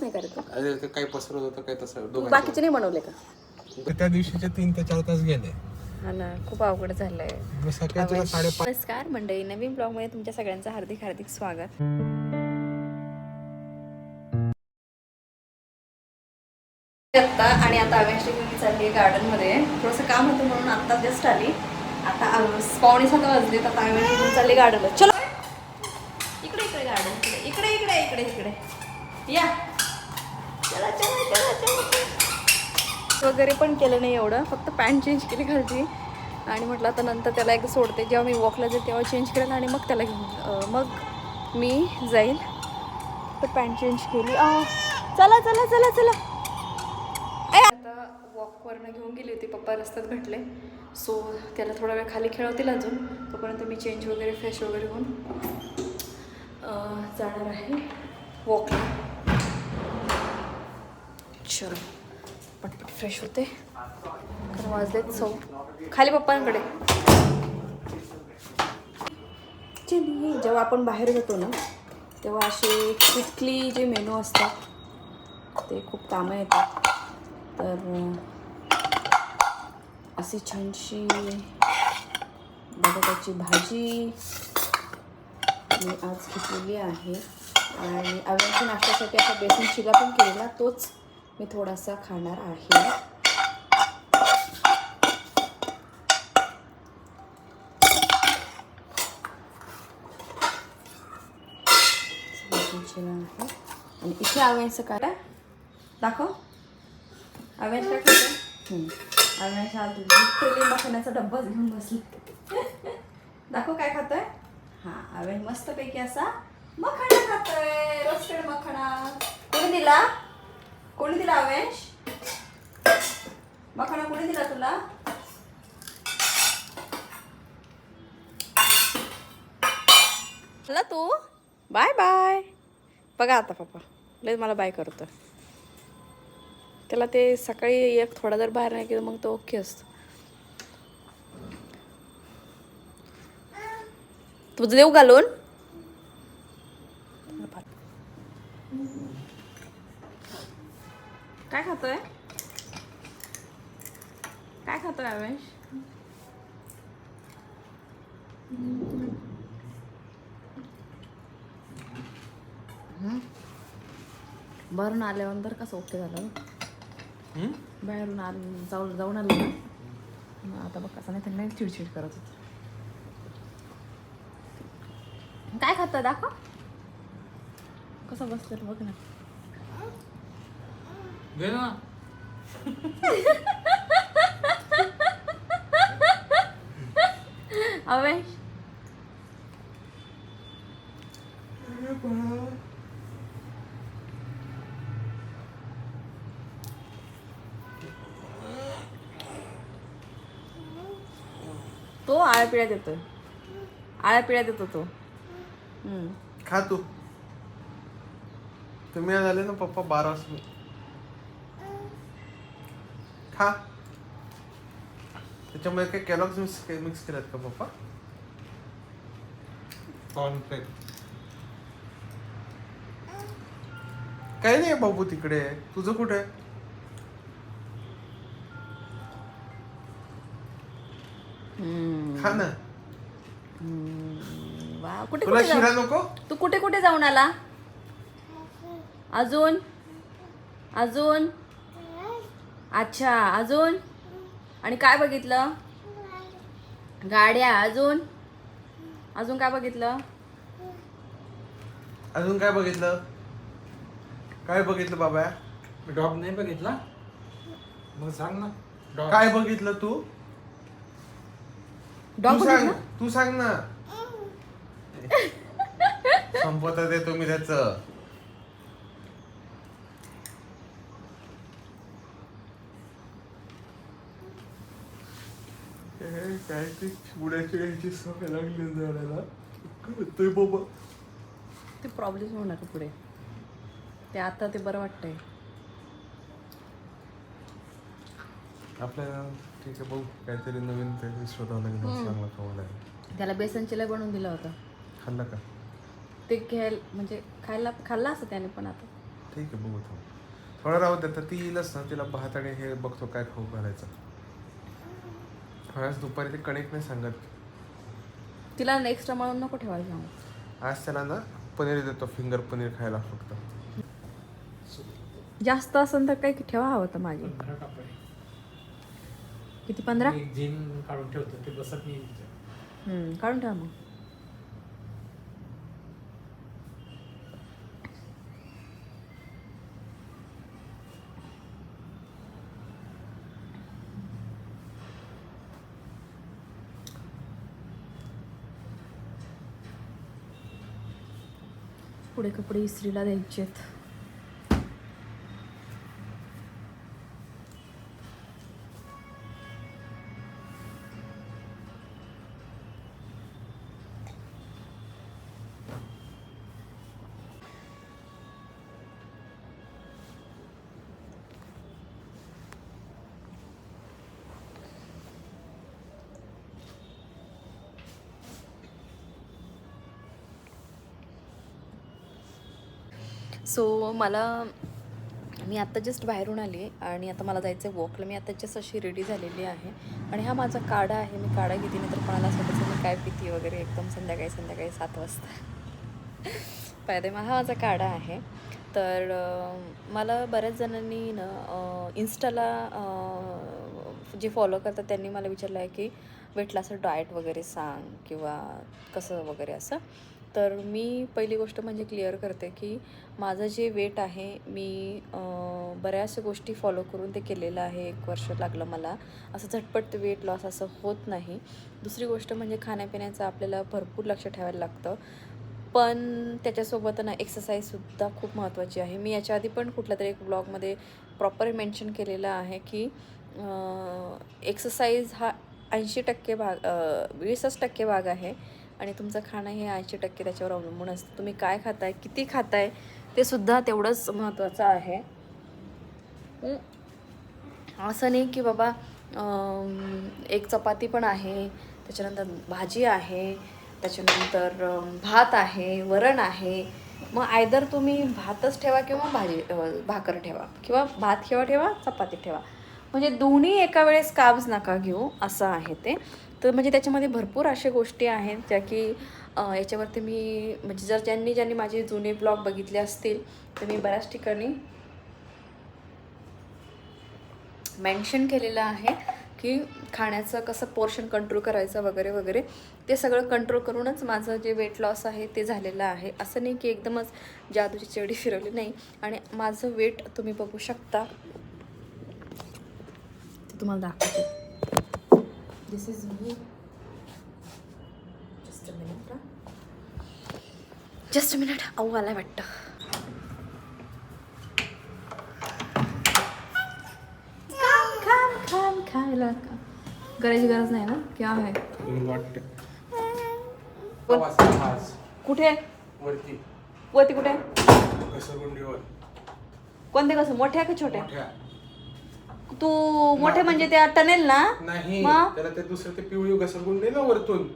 नाही करत तू. अरे ते काही पसरत होतं काही तसं. तू दोघांचं बाकीचे नाही बनवले का? त्या दिवशीचे तीन ते चार तास गेले. हा ना खूप अवघड झालंय. मी सकाळी तुला साडेपाच नमस्कार मंडळी. नवीन ब्लॉगमध्ये तुमच्या सगळ्यांचं हार्दिक हार्दिक स्वागत. आत्ता आणि आता मी चालली गार्डनमध्ये थोडंसं काम होतं म्हणून आता जस्ट आली. आता आव- पावणे सात वाजले आता अवेश घेऊन चालली गार्डनला चलो. इकडे इकडे गार्डन इकडे. इकडे इकडे इकडे इकडे. या. चला चला चला चला. वगैरे पण केलं नाही एवढं. फक्त पॅन्ट चेंज केली खालची आणि म्हटलं आता नंतर त्याला एकदा सोडते. जेव्हा मी वॉकला जाईल तेव्हा चेंज करेल आणि मग त्याला घेऊन मग मी जाईल. तर पॅन्ट चेंज केली. आ, चला चला चला चला. आता वॉकवरनं घेऊन गेली होती. पप्पा रस्त्यात भेटले. सो त्याला थोडा वेळ खाली खेळवतील अजून. तोपर्यंत मी चेंज वगैरे फ्रेश वगैरे होऊन जाणार आहे वॉकला चलो पटपट फ्रेश होते. तर वाजलेत सौ. खाली पप्पांकडे. चलिये जेव्हा आपण बाहेर जातो ना तेव्हा असे क्विकली जे मेनू असतात ते खूप कामं येतात. तर अशी छानशी बटाट्याची भाजी मी आज घेतलेली आहे. आणि अव्यांच्या नाश्त्यासाठी असा बेसन शिला पण केलेला तोच मी थोडासा खाणार आहे. आणि इथे अव्यांचं काय? दाखव. अव्यांश काय आज लिटरली मखाण्याचा डब्बाच घेऊन बसले. दाखव काय खातोय? हा अव्यांश मस्तपैकी असा मखाणा खातोय. रोस्टेड मखाणा. कोणी दिला? कोणी दिला अवेश? मखाना कोणी दिला तुला? चला तू? Bye bye. बघा आता पप्पा लय मला बाय करतो त्याला ते सकाळी एक थोडा जर बाहेर नाही गेलं मग तो ओके असतो. तुझं देऊ घालून? काय खातोय? काय खातोय अवेश? बाहेरून आल्यानंतर कसं ओके झालं बाहेरून आल जाऊन जाऊन आलं ना. आता बघ कसं नाही त्यांना चिडचिड करत होत. काय खातं दाखव. कसं बसलं बघ ना. घे ना अवेश तो आळ्या पिळ्या देतोय आळ्या पिळ्या देतो तो हम्म. खा तू तुम्ही आज आले ना पप्पा बारा वाजता खा त्याच्यामध्ये काही कॅलॉग्स मिक्स मिक्स केल्यात का पप्पा? कॉर्नफ्लेक काही नाही बाबू तिकडे. तुझं कुठे. खा ना. वा कुठे तुला कुठे शिरा जाऊन- नको? तू कुठे कुठे जाऊन आला? अजून? अजून? अच्छा अजून? आणि काय बघितलं? गाड्या अजून? अजून काय बघितलं? अजून काय बघितलं? काय बघितलं बाबा? डॉग नाही बघितला? मग सांग ना. डॉग काय बघितलं तू? डॉग तू सांग बघितलं? तू सांग ना. संपत आहे तुम्ही त्याच. काय ते बुड्याची यायची सवय लागली झाडाला कळतंय बाबा. ते प्रॉब्लेम होणार आहे पुढे. ते आता ते बरं वाटतंय. आपल्याला ठीक आहे बघू. काहीतरी नवीन काहीतरी शोधावं लागेल चांगला खावं लागेल त्याला बेसन चिला बनवून दिलं होतं. खाल्लं का? ते घ्यायला म्हणजे खायला खाल्ला असं त्याने पण आता. ठीक आहे बघू थांब. थोडं राहू तर ती येईलच ना. तिला भात आणि हे बघतो काय खाऊ घालायचं. आज दुपारी ते कणिक नाही सांगत. तिला नेक्स्ट म्हणून नको ठेवायला सांगू. आज त्याला ना पनीर देतो फिंगर पनीर खायला फक्त. जास्त असेल तर काही ठेवा हवं तर पंधरा कापड किती पंधरा? एक जीन काढून ठेवतो ते बसत नाही. हम्म, काढून ठेवा मग. पुढे कपडे इस्त्रीला द्यायचेत. सो मला मी आत्ता जस्ट बाहेरून आली आणि आता मला जायचं आहे वॉकला मी आता जस्ट अशी रेडी झालेली आहे. आणि हा माझा काढा आहे. मी काढा घेते. नाही तर कोणाला स्वतःचं मी काय पिती वगैरे एकदम संध्याकाळी संध्याकाळी सात वाजता. पायदे मग हा माझा काढा आहे. तर मला बऱ्याच जणांनी ना इन्स्टाला जे फॉलो करतात त्यांनी मला विचारलं आहे की वेट असं डाएट वगैरे सांग किंवा कसं वगैरे असं. तर मी पहिली गोष्ट म्हणजे क्लिअर करते की माझं जे वेट आहे मी बऱ्याचशा गोष्टी फॉलो करून ते केलेलं आहे. एक वर्ष लागलं मला. असं झटपट वेट लॉस असं होत नाही. दुसरी गोष्ट म्हणजे खाण्यापिण्याचं आपल्याला भरपूर लक्ष ठेवायला लागतं. पण त्याच्यासोबत ना एक्सरसाइजसुद्धा खूप महत्त्वाची आहे. मी याच्या आधी पण कुठल्या तरी एक ब्लॉगमध्ये प्रॉपर मेन्शन केलेलं आहे की एक्सरसाइज हा ऐंशी टक्के भाग वीसच टक्के भाग आहे. आणि तुमचं खाणं हे ऐंशी टक्के त्याच्यावर अवलंबून असतं. तुम्ही काय खाताय किती खाताय ते सुद्धा तेवढंच महत्त्वाचं आहे. असं नाही की बाबा एक चपाती पण आहे त्याच्यानंतर भाजी आहे त्याच्यानंतर भात आहे वरण आहे. मग आयदर तुम्ही भातच ठेवा किंवा भाजी भाकर ठेवा किंवा भात ठेवा ठेवा चपाती ठेवा. म्हणजे दोन्ही एका वेळेस काब्ज नका घेऊ असं आहे ते. तर म्हणजे त्याच्यामध्ये भरपूर अशा गोष्टी आहेत ज्या की याच्यावरती मी म्हणजे जर ज्यांनी ज्यांनी माझे जुने ब्लॉग बघितले असतील तर मी बऱ्याच ठिकाणी मेन्शन केलेलं आहे की खाण्याचं कसं पोर्शन कंट्रोल करायचं वगैरे वगैरे ते सगळं कंट्रोल करूनच माझं जे वेट लॉस आहे ते झालेलं आहे. असं नाही की एकदमच जादूची चेडी फिरवली नाही. आणि माझं वेट तुम्ही बघू शकता. ते तुम्हाला दाखवते. इज मी just a minute just a minute अहो आलाय वाटतं. खाम खाम खाम खायला का करायची गरज नाही ना? क्या आहे वाटते. कुठे? वरती. वरती कुठे? घसरगुंडीवर कोणते कसं? मोठ्या का छोट्या? तू मोठे म्हणजे त्या टनेल ना? नाही. मग? त्याला ते दुसरं ते पिवळी घसरगुंडी ना वरतून.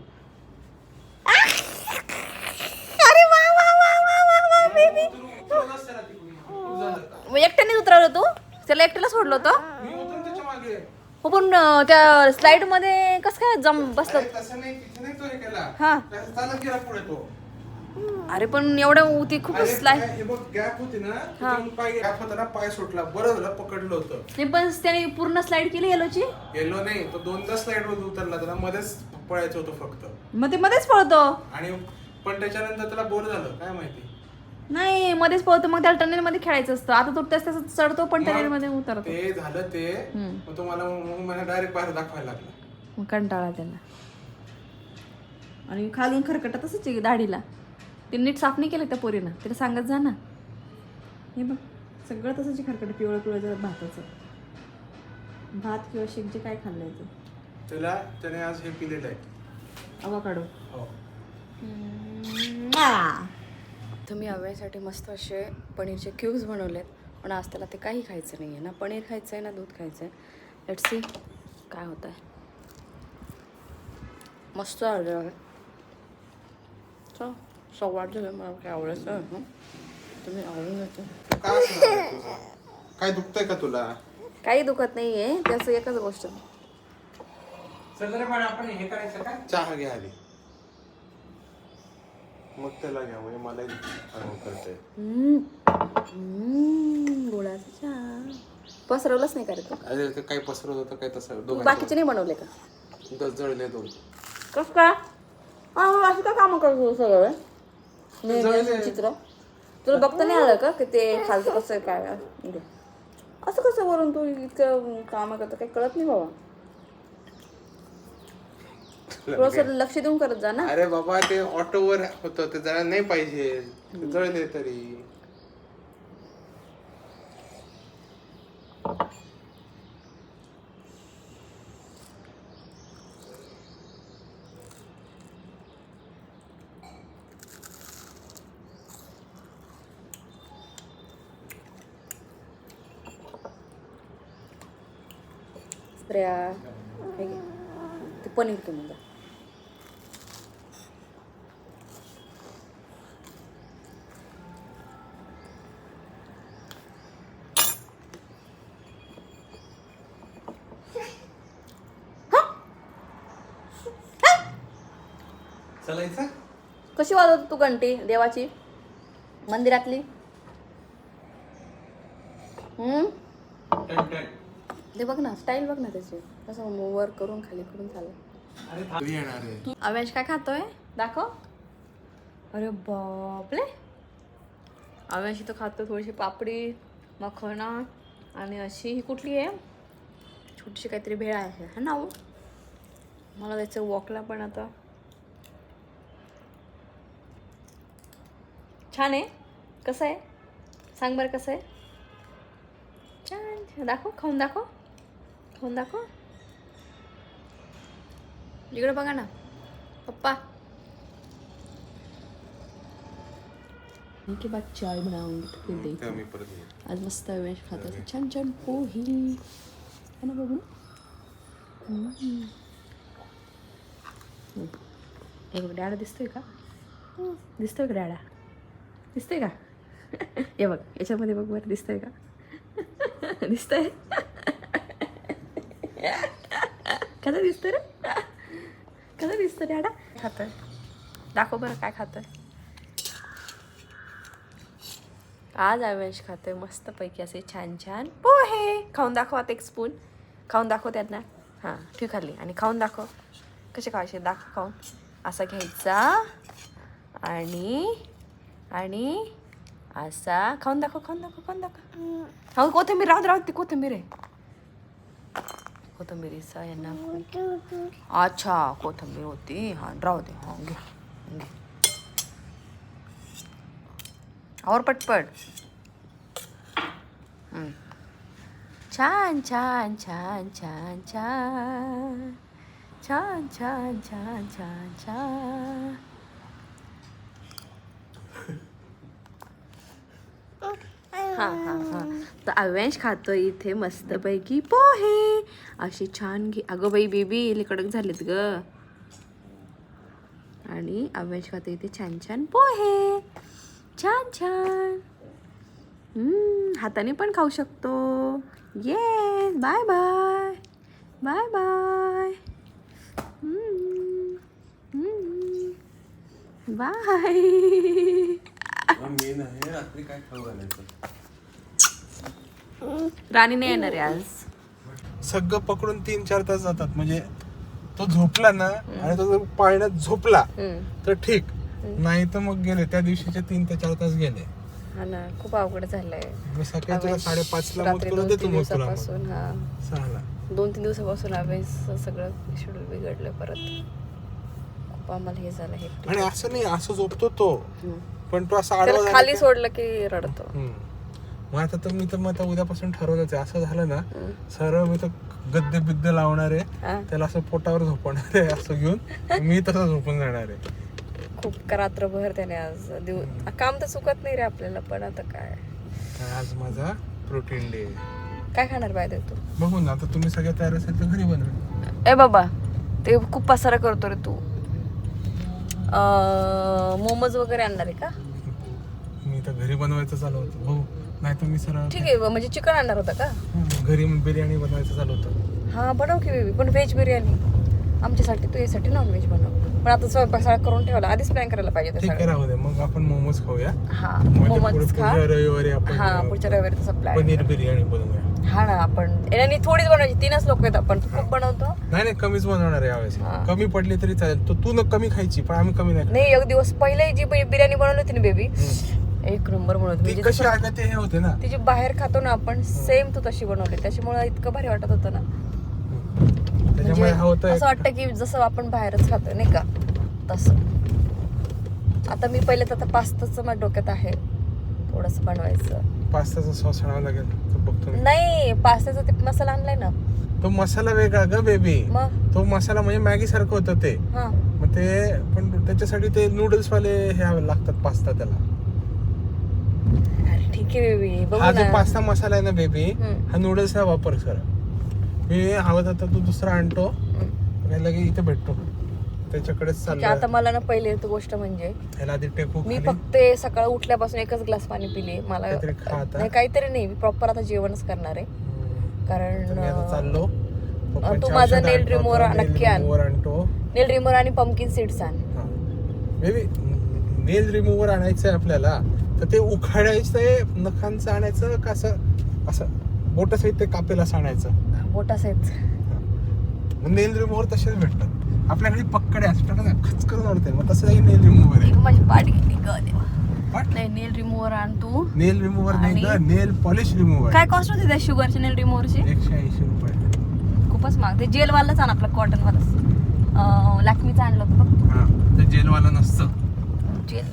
अरे वा वा वा वा वा वा बेबी तिकडून. उतरवलं तू? त्याला एकट्याला सोडलं होतं? मी होतो ना त्याच्यामागे. हो पण अं, त्या स्लाइडमध्ये कसं काय जम बसलं? अरे तसं नाही तिथे नाही तो हे केला. हा. त्याचा चालत गेला पुढे तो. अरे पण एवढं ती खूप अरे स्लाइड काय, हे बघ गॅप होती ना पाय गॅप होता ना पाय सुटला. बरं झालं पकडलं होतं. नाही पण त्याने पूर्ण स्लाइड केली येलोची गेलो नाही तो दोनदा स्लाइड वर उतरला त्याला मध्येच पळायचं होतं फक्त. मग ते मध्येच पळतो? आणि पण त्याच्यानंतर त्याला बोर झालं काय माहिती? नाही मध्येच पळतो मग त्याला टनेल मध्ये खेळायचं असतं. आता तो त्याच त्याचं चढतो पण टनेल मध्ये उतरतो. ते झालं ते. मग तो मला मग मला डायरेक्ट बाहेर दाखवायला लागला. मग कंटाळा त्याला. आणि खालून खरकटा तसंच दाढीला. ते नीट साफ नाही केलं त्या पोरीनं. तिला सांगत जा ना. हे बघ सगळं तसंच खरकट पिवळं पिवळं जरा भाताचं. भात किंवा शेक जे काय खाल्लंय ते? त्याला त्याने आज हे पिलेलं आहे. अवाकाडो. हो. तुम्ही अव्यासाठी मस्त असे पनीरचे क्यूब्स बनवलेत पण आज त्याला ते काही खायचं नाही आहे ना. पनीर खायचं आहे ना दूध खायचं आहे लेट सी काय होतं आहे मस्त आलं. आहे चल. सव्वाट झालं मला काय आवडायचं हं. तुम्ही आवडून जातो काय असणार आहे तुझं? काय दुखतंय का तुला काही दुखत नाहीये त्याचं एकच गोष्ट चल रे पण आपण हे करायचं का चहा घ्या आधी मग त्याला घ्या म्हणजे मलाही अनुभव करता येईल हम्म. हम्म, गुळाचा चहा पसरवलंच नाही का रे तू अरे ते काही पसरत होतं काही तसं तू बाकीचे नाही बनवले का दोघांचं जळले दोन कस काय असं का काम करतो सगळं चित्र. तुला बघता नाही आलं का? की ते खालचं कसं आहे काय? आहे? असं कसं वरून तू इतकं काम करतो? काही कळत नाही बाबा. थोडंसं लक्ष देऊन करत जा ना. अरे बाबा ते ऑटोवर होतं. ते जळायला नाही पाहिजे. ते जळले तरी. स्प्रेया हे. ते पनीर चलायचं? कशी वाजवत तू घंटी देवाची? मंदिरातली? हम्म ते बघ ना स्टाईल बघ ना त्याची. कसं वर करून खाली करून आहे. अवेश काय खातोय? दाखव. अरे बापले अवेश इथं खातो थोडीशी पापडी मखणा आणि अशी ही कुठली आहे? छोटीशी काहीतरी भेळ आहे हा ना हो? मला त्याचं वॉकला पण आता. छान आहे. कसं आहे? सांग बरं कसं आहे? छान छान. दाखव खाऊन दाखव. खाऊन दाखव. इकडे बघा ना. पप्पा. की बात चाय बनाऊंगी तो फिर देख तेव्हा मी परत येईन. आज मस्त वेश खात असं छान छान पोही है। ना बघू. हे बघ डॅडा दिसतोय का? दिसतोय का डॅडा? दिसतोय का? हे बघ याच्यामध्ये बघ बरं दिसतोय का? दिसतंय? कसं दिसतंय रे? कसं दिसतं आडा? खातोय. दाखव बरं काय खातोय. आज आवेश खातोय मस्तपैकी असे छान छान पोहे. खाऊन दाखव आता एक स्पून खाऊन दाखव त्यांना. हां ठीक खाल्ली आणि खाऊन दाखव. कसे खायचे दाखव खाऊन. असा घ्यायचा. आणि आणि असा. खाऊन दाखव खाऊन दाखव खाऊन दाखव. हो कोथिंबीर राहून राहते ती कोथिंबीर आहे. कोथिंबीरीचा यांना अच्छा कोथंबीर होती. हां राहू दे. हां घे. घे. और पटपट. छान छान छान छान छान. छान छान छान छान छान. हां हां हां. तर अव्यांश खातो इथे मस्तपैकी पोहे. अशी छान घे अगं बाई बेबी इले कडक झालेत ग. आणि अव्यांश खातो इथे छान छान पोहे. छान छान. हाताने पण खाऊ शकतो. ये bye bye bye bye bye main आहे. रात्री काय खाऊ घालायचं? राणी नाही येणार आहे आज. सगळं पकडून तीन चार तास जातात. म्हणजे तो झोपला ना आणि तो जर पाळण्यात झोपला तर ठीक. नाही तर मग गेले. त्या दिवशीचे तीन ते चार तास गेले. हा ना खूप अवघड झालंय. सकाळी तुला अवेश साडेपाच ला मग रात्री तुला दोन देतो तीन मग तुला मग. दिवसापासून हा. सहाला. दोन तीन दिवसापासून सगळं शेड्यूल बिघडलं परत. खूप आम्हाला हे झालं हे आणि असं नाही असं झोपतो तो. पण तो असा आडवा त्याला झाला खाली की- सोडलं की रडतो. हम्म. मग आता तर मी तर मग आता उद्यापासून ठरवलंच आहे. असं झालं ना सरळ मी तर गद्दे बिद्दे लावणार आहे. त्याला असं पोटावर झोपवणार आहे असं घेऊन. मी तसं झोपून जाणार आहे. खूप रात्रभर त्याने आज दिव काम तर चुकत नाही रे आपल्याला पण आता काय? आज माझा प्रोटीन डे काय खाणार पाहिजे तू? बघू ना आता तुम्ही सगळे तयार असेल तर घरी बनवेल ए बाबा ते खूप पसारा करतो रे तू. मोमोज वगैरे आणणार आहे का? मी तर घरी बनवायचं चालू होतं. भाऊ नाही तर मी सरळ ठीक आहे म्हणजे चिकन आणणार होता का? हं, घरी बिर्याणी बनवायचं चालू होतं. हा बनव की बेबी पण व्हेज बिर्याणी. आमच्यासाठी तू यासाठी नॉन व्हेज बनव. पण आता स्वयंपाक सगळा करून ठेवला आधीच प्लॅन करायला पाहिजे ते ठीक आहे सगळं. राहू दे. मग आपण मोमोज खाऊया. हा म्हणजे पुढे मोमोज खा. पुढच्या रविवारी हा पुढच्या रविवारी तसा प्लॅन पनीर बिर्याणी बनवूया. हा ना आपण आणि थोडीच बनवायची तीनच लोक आहेत आपण. तू खूप बनवतो. नाही नाही कमीच बनवणार आहे यावेळेस. हा. कमी पडली तरी चालेल. तो तू न कमी खायची पण आम्ही कमी नाही एक दिवस पहिले जी बि- बिर्याणी बनवली होती ना बेबी. एक नंबर बनवली ती म्हणजे कशी जसं- आहे का ते हे होते ना. ती जी बाहेर खातो ना आपण सेम तू तशी बनवली. त्याच्यामुळे इतकं भारी वाटत होतं ना. त्याच्यामुळे हा म्हणजे होतं असं वाटतं की जसं आपण बाहेरच खातोय नाही का? तसं. आता मी पहिले तर आता पास्ताचं माझ्या डोक्यात आहे. थोडस बनवायचं. पास्ताचा सॉस आणावा लागेल. तो बघतो मी. नाही पास्त्याचा ते मसाला आणलाय ना. तो मसाला वेगळा ग बेबी मग? तो मसाला म्हणजे मॅगी सारखं होतं ते. हा. मग ते पण त्याच्यासाठी ते नूडल्स वाले हे लागतात पास्ता त्याला. आहे बेबी हा जो पास्ता मसाला आहे ना बेबी. हा नूडल्सचा वापर कर. मी हवं तर तू दुसरा आणतो. आणि लगे इथे भेटतो. त्याच्याकडेच आता चाललं मला ना पहिले तर गोष्ट म्हणजे ह्याला आधी टेकू मी. फक्त सकाळ उठल्यापासून एकच ग्लास पाणी पिले. मला काहीतरी खा आता. नाही काहीतरी नाही. मी प्रॉपर आता जेवणच करणार आहे. कारण तर मी आता चाललो. पप्पांची तू माझं औषधं आणतो, आता nail नक्की आण. आणतो. नेल रिमोर आणि पंकिन सीड्स आण. बेबी नेल रिमूव्हर आणायचं आहे आपल्याला. तर ते उखाडायचं आहे नखांचं आणायचं का असं असं बोट सहित ते कापेल असं आणायचं बोटास आहेत नेल रिमूव्हर तसेच भेटतात. आपल्याकडे पक्कडे असतात ना खच करून आणते मग तसं काही नेल रिमूव्हर आहे. माझी पाठ गेली ग? नाही नेल रिमूव्हर आण तू. नेल रिमूव्हर नाही ग नेल पॉलिश रिमूव्हर काय कॉस्ट होती त्या शुगरच्या नेल रिमूव्हरची एकशे ऐंशी रुपये. खूपच महाग. ते जेलवालाच आण आपलं कॉटन वालाच लॅक्मीचं आणलं होतं बघ ते. जेलवाला नसतं. जेल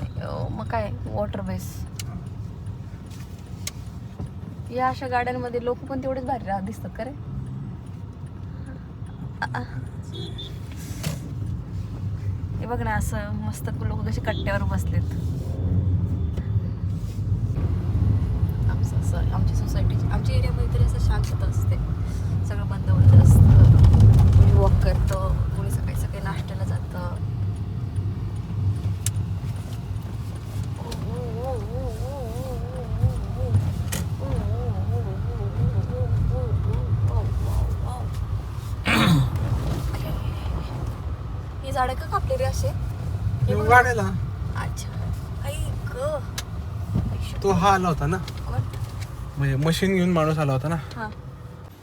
मग काय वॉटर बेस या अशा गाड्यांमध्ये लोक पण तेवढेच भारी राहत दिसतात का रे? हे बघ ना असं मस्त लोक कसे कट्ट्यावर बसलेत. आमचं असं आमची सोसायटीची आमच्या एरियामध्ये तरी असं शांतता असते. सगळं बंद बंद असतं. वॉक करतो कोणी सकाळी सकाळी नाश्त्याला जातं ही झाडं का कापली रे असे हे. गाड्याला अच्छा ऐक. तो हा आला होता ना? म्हणजे मशीन घेऊन माणूस आला होता ना? हा.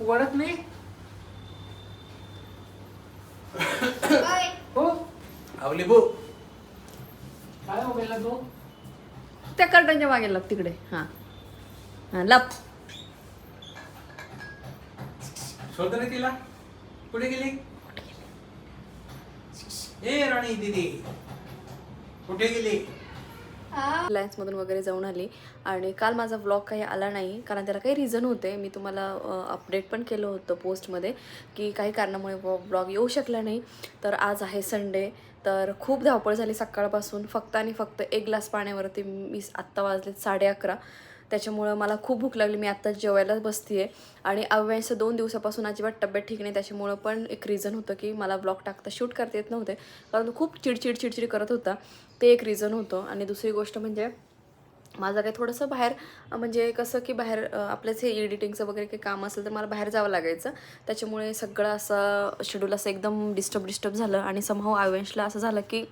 वळत नाही? हो? आवली बो. काय हो गेला तो? त्या कर्टनच्या मागे लप तिकडे. हा. हा लप शोध रे तिला. कुठे गेली? ए राणी दिदी कुठे गेली? रिलायन्समधून वगैरे जाऊन आली आणि काल माझा व्लॉग काही आला नाही कारण त्याला काही रिझन होते. मी तुम्हाला अपडेट पण केलं होतं पोस्टमध्ये की काही कारणामुळे व्लॉग येऊ शकला नाही. तर आज आहे संडे तर खूप धावपळ झाली सकाळपासून. फक्त आणि फक्त एक ग्लास पाण्यावरती मी आत्ता वाजलेत साडे अकरा. त्याच्यामुळं मला खूप भूक लागली. मी आत्ताच जेवायला बसते आहे आणि अव्यांचं दोन दिवसापासून अजिबात तब्येत ठीक नाही. त्याच्यामुळं पण एक रिझन होतं की मला ब्लॉग टाकता शूट करता येत नव्हते. कारण तो खूप चिडचिड चिडचिड करत होता. ते एक रिझन होतं. आणि दुसरी गोष्ट म्हणजे माझं काही थोडंसं बाहेर म्हणजे कसं की बाहेर आपल्याच हे एडिटिंगचं वगैरे काही काम असेल तर मला बाहेर जावं लागायचं. त्याच्यामुळे सगळं असं शेड्यूल असं एकदम डिस्टर्ब डिस्टर्ब झालं. आणि समहाव आवेशला असं झालं की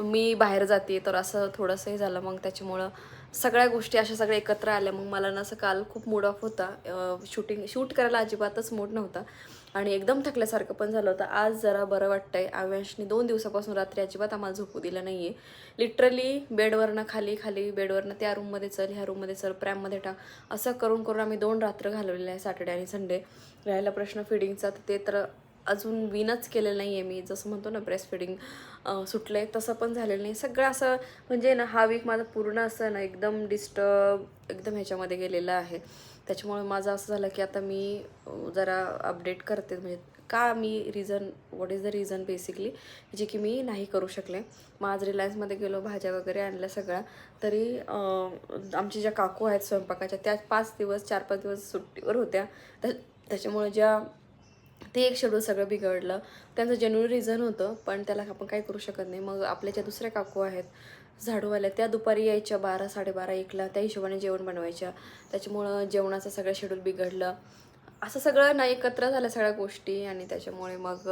मी बाहेर जाते तर असं थोडंसं हे झालं. मग त्याच्यामुळं सगळ्या गोष्टी अशा सगळ्या एकत्र आल्या. मग मला ना असं काल खूप मूड ऑफ होता. शूटिंग शूट करायला अजिबातच मूड नव्हता. आणि एकदम थकल्यासारखं पण झालं होतं. आज जरा बरं वाटतं आहे आव्यांशनी दोन दिवसापासून रात्री अजिबात आम्हाला झोपू दिलं नाही आहे लिटरली बेडवरनं खाली खाली बेडवरनं त्या रूममध्ये चल ह्या रूममध्ये चल प्रॅममध्ये टाक. असं करून करून आम्ही दोन रात्र घालवलेले आहे सॅटर्डे आणि संडे राहिला प्रश्न फिडिंगचा तर ते तर अजून विनच केलेलं नाही आहे मी. जसं म्हणतो ना ब्रेस्ट फिडिंग सुटलं आहे तसं पण झालेलं नाही. सगळं असं म्हणजे ना हा वीक माझा पूर्ण असं ना एकदम डिस्टर्ब एकदम ह्याच्यामध्ये गेलेलं आहे. त्याच्यामुळे माझं असं झालं की आता मी जरा अपडेट करते. म्हणजे का मी reason what is the reason basically जे की मी नाही करू शकले. मग आज रिलायन्समध्ये गेलो भाज्या वगैरे आणल्या सगळ्या. तरी आमचे आमच्या ज्या काकू आहेत स्वयंपाकाच्या त्या पाच दिवस चार पाच दिवस सुट्टीवर होत्या. त्या त्याच्यामुळे ज्या ते एक शेड्यूल सगळं बिघडलं. त्यांचं जेन्युन रिझन होतं पण त्याला आपण काही करू शकत नाही. मग आपल्या ज्या दुसऱ्या काकू आहेत झाडूवाल्या त्या दुपारी यायच्या बारा साडेबारा एकला. त्या हिशोबाने जेवण बनवायच्या. त्याच्यामुळं जेवणाचं सगळं शेड्यूल बिघडलं. असं सगळं ना एकत्र झाल्या सगळ्या गोष्टी. आणि त्याच्यामुळे मग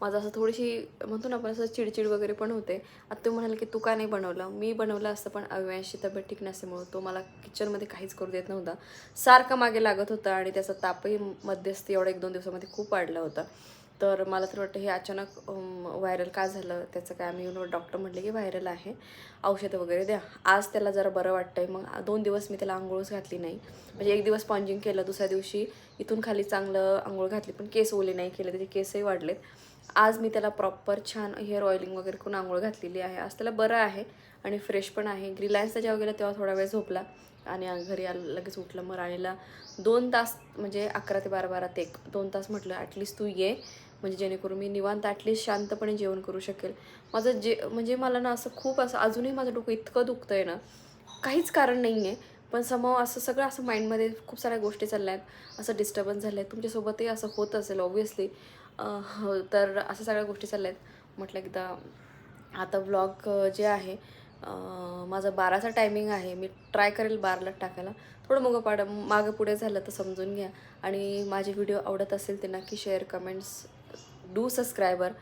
माझं असं थोडीशी म्हणतो ना आपण असं चिडचिड वगैरे पण होते. आता तुम्ही म्हणाल की तू का नाही बनवलं? मी बनवलं असतं पण अव्यांशी तब्येत ठीक नसल्यामुळं. तो मला किचनमध्ये काहीच करू देत नव्हता. सारखा मागे लागत होता आणि त्याचा तापही मध्यस्थी एवढा एक दोन दिवसामध्ये खूप वाढला होता. तर मला तर वाटतं हे अचानक व्हायरल का झालं? त्याचं काय आम्ही डॉक्टर म्हटले की व्हायरल आहे. औषधं वगैरे द्या. आज त्याला जरा बरं वाटतंय. मग दोन दिवस मी त्याला आंघोळच घातली नाही. म्हणजे एक दिवस पॉन्जिंग केलं दुसऱ्या दिवशी इथून खाली चांगलं आंघोळ घातली पण केस ओले नाही केले. त्याचे केसही वाढलेत. आज मी त्याला प्रॉपर छान हेअर ऑइलिंग वगैरे करून आंघोळ घातलेली आहे. आज त्याला बरं आहे आणि फ्रेश पण आहे. रिलायन्सला जेव्हा गेलं तेव्हा थोडा वेळ झोपला आणि घरी आलं लगेच उठलं मग राणीला दोन तास म्हणजे अकरा ते बारा बारा ते एक दोन तास म्हटलं ॲटलिस्ट तू ये. म्हणजे जेणेकरून मी निवांत ॲटलिस्ट शांतपणे जेवण करू शकेल. माझं जे म्हणजे मला ना असं खूप असं अजूनही माझं डोकं इतकं दुखतं आहे ना काहीच कारण नाही आहे पण समोर असं सगळं असं माइंडमध्ये खूप साऱ्या गोष्टी चालल्या आहेत. असं डिस्टर्बन्स झालं आहे तुमच्यासोबतही असं होत असेल ऑब्व्हियसली तर अशा सगळ्या गोष्टी चालल्या आहेत. म्हटलं एकदा आता ब्लॉग जे आहे माझं माझा बाराचा टायमिंग आहे. मी ट्राय करेल बाराला टाकायला. थोडं मग पाड मागं पुढे झालं तर समजून घ्या. आणि माझे व्हिडिओ आवडत असेल ते नक्की शेअर कमेंट्स डू सबस्क्रायबर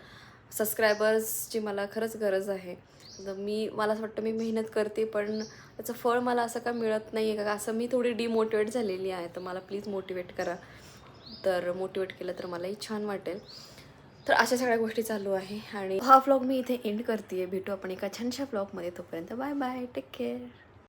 सबस्क्रायबर्सची मला खरंच गरज आहे. तर मी मला असं वाटतं मी मेहनत करते पण त्याचं फळ मला असं का मिळत नाही आहे का? असं मी थोडी डिमोटिवेट झालेली आहे. तर मला प्लीज मोटिवेट करा. तर मोटिवेट केलं तर मलाही छान वाटेल. तर अशा सगळ्या गोष्टी चालू आहे. आणि हा व्लॉग मी इथे एंड करते भेटू आपण एका छानशा व्लॉगमध्ये तोपर्यंत. Bye bye take care